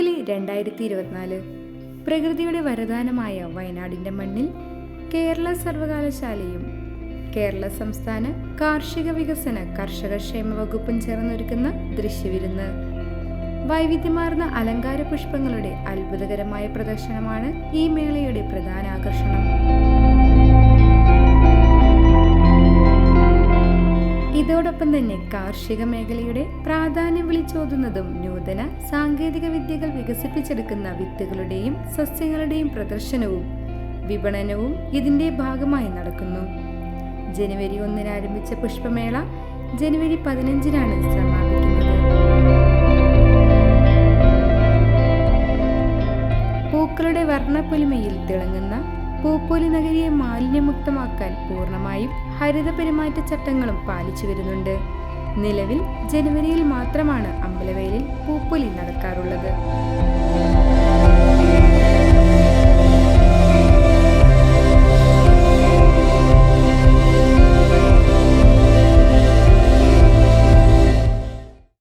രണ്ടായിരത്തി ഇരുപത്തിനാല് പ്രകൃതിയുടെ വരദാനമായ വയനാടിന്റെ മണ്ണിൽ കേരള സർവകലാശാലയും കേരള സംസ്ഥാന കാർഷിക വികസന കർഷക ക്ഷേമ വകുപ്പും ചേർന്നൊരുക്കുന്ന ദൃശ്യവിരുന്ന്. വൈവിധ്യമാർന്ന അലങ്കാര പുഷ്പങ്ങളുടെ അത്ഭുതകരമായ പ്രദർശനമാണ് ഈ മേളയുടെ പ്രധാന ആകർഷണം. ഇതോടൊപ്പം തന്നെ കാർഷിക മേഖലയുടെ പ്രാധാന്യം വിളിച്ചോതുന്നതും നൂതന സാങ്കേതിക വിദ്യകൾ വികസിപ്പിച്ചെടുക്കുന്ന വിത്തുകളുടെയും സസ്യങ്ങളുടെയും പ്രദർശനവും വിപണനവും ഇതിന്റെ ഭാഗമായി നടക്കുന്നു. ജനുവരി ഒന്നിന് ആരംഭിച്ച പുഷ്പമേള ജനുവരി പതിനഞ്ചിനാണ് സമാപിക്കുന്നത്. പൂക്കളുടെ വർണപ്പൊലിമയിൽ തിളങ്ങുന്ന പൂപ്പൊലി നഗരിയെ മാലിന്യമുക്തമാക്കാൻ പൂർണമായും ഹരിത പെരുമാറ്റച്ചട്ടങ്ങളും പാലിച്ചു വരുന്നുണ്ട്. നിലവിൽ ജനുവരിയിൽ മാത്രമാണ് അമ്പലവയലിൽ പൂപ്പൊലി നടക്കാറുള്ളത്.